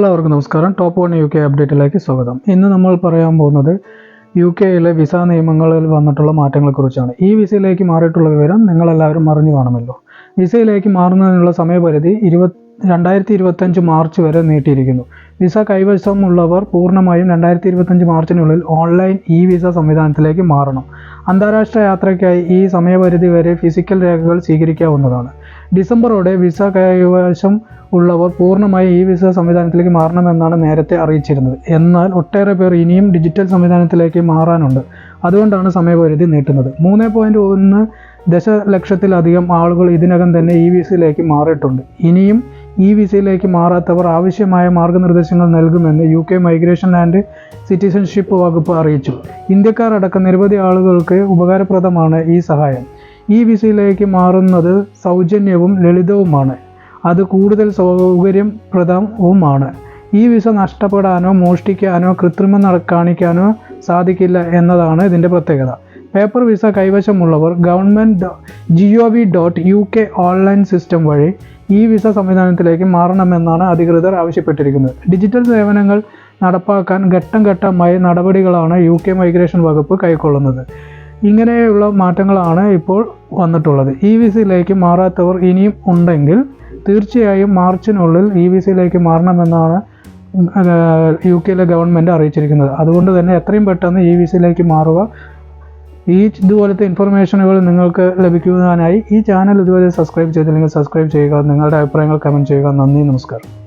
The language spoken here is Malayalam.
എല്ലാവർക്കും നമസ്കാരം. ടോപ്പ് വൺ യു കെ അപ്ഡേറ്റിലേക്ക് സ്വാഗതം. ഇന്ന് നമ്മൾ പറയാൻ പോകുന്നത് യു കെയിലെ വിസ നിയമങ്ങളിൽ വന്നിട്ടുള്ള മാറ്റങ്ങളെക്കുറിച്ചാണ്. ഈ വിസയിലേക്ക് മാറിയിട്ടുള്ള വിവരം നിങ്ങളെല്ലാവരും അറിഞ്ഞു കാണുമല്ലോ. വിസയിലേക്ക് മാറുന്നതിനുള്ള സമയപരിധി ഇരുപത് രണ്ടായിരത്തി ഇരുപത്തഞ്ച് മാർച്ച് വരെ നീട്ടിയിരിക്കുന്നു. വിസ കൈവശമുള്ളവർ പൂർണമായും രണ്ടായിരത്തി ഇരുപത്തഞ്ച് മാർച്ചിനുള്ളിൽ ഓൺലൈൻ ഇ വിസ സംവിധാനത്തിലേക്ക് മാറണം. അന്താരാഷ്ട്ര യാത്രയ്ക്കായി ഈ സമയപരിധി വരെ ഫിസിക്കൽ രേഖകൾ സ്വീകരിക്കാവുന്നതാണ്. ഡിസംബറോടെ വിസ കൈവശം ഉള്ളവർ പൂർണമായി ഈ വിസ സംവിധാനത്തിലേക്ക് മാറണമെന്നാണ് നേരത്തെ അറിയിച്ചിരുന്നത്. എന്നാൽ ഒട്ടേറെ പേർ ഇനിയും ഡിജിറ്റൽ സംവിധാനത്തിലേക്ക് മാറാനുണ്ട്. അതുകൊണ്ടാണ് സമയപരിധി നീട്ടുന്നത്. മൂന്ന് പോയിന്റ് ഒന്ന് ദശലക്ഷത്തിലധികം ആളുകൾ ഇതിനകം തന്നെ ഇ വിസയിലേക്ക് മാറിയിട്ടുണ്ട്. ഇനിയും ഇ വിസയിലേക്ക് മാറാത്തവർ ആവശ്യമായ മാർഗനിർദ്ദേശങ്ങൾ നൽകുമെന്ന് U K migration and citizenship വകുപ്പ് അറിയിച്ചു. ഇന്ത്യക്കാരടക്കം നിരവധി ആളുകൾക്ക് ഉപകാരപ്രദമാണ് ഈ സഹായം. ഈ വിസയിലേക്ക് മാറുന്നത് സൗജന്യവും ലളിതവുമാണ്. അത് കൂടുതൽ സൗകര്യപ്രദവുമാണ്. ഈ വിസ നഷ്ടപ്പെടാനോ മോഷ്ടിക്കാനോ കൃത്രിമം കാണിക്കാനോ സാധിക്കില്ല എന്നതാണ് ഇതിന്റെ പ്രത്യേകത. Paper visa കൈവശമുള്ളവർ government G O V dot U K online system വഴി ഈ വിസ സംവിധാനത്തിലേക്ക് മാറണമെന്നാണ് അധികൃതർ ആവശ്യപ്പെട്ടിരിക്കുന്നത്. ഡിജിറ്റൽ സേവനങ്ങൾ നടപ്പാക്കാൻ ഘട്ടം ഘട്ടമായി നടപടികളാണ് യു കെ മൈഗ്രേഷൻ വകുപ്പ് കൈക്കൊള്ളുന്നത്. ഇങ്ങനെയുള്ള മാറ്റങ്ങളാണ് ഇപ്പോൾ വന്നിട്ടുള്ളത്. ഇ വി സിയിലേക്ക് മാറാത്തവർ ഇനിയും ഉണ്ടെങ്കിൽ തീർച്ചയായും മാർച്ചിനുള്ളിൽ ഇ വി സിയിലേക്ക് മാറണമെന്നാണ് യു കെയിലെ ഗവൺമെന്റ് അറിയിച്ചിരിക്കുന്നത്. അതുകൊണ്ട് തന്നെ എത്രയും പെട്ടെന്ന് ഇ വി സിയിലേക്ക് മാറുക. ഈ ഇതുപോലത്തെ ഇൻഫർമേഷനുകൾ നിങ്ങൾക്ക് ലഭിക്കുന്നതിനായി ഈ ചാനൽ ഇതുവരെ സബ്സ്ക്രൈബ് ചെയ്തില്ലെങ്കിൽ സബ്സ്ക്രൈബ് ചെയ്യുക. നിങ്ങളുടെ അഭിപ്രായങ്ങൾ കമന്റ് ചെയ്യുക. നന്ദി നമസ്കാരം.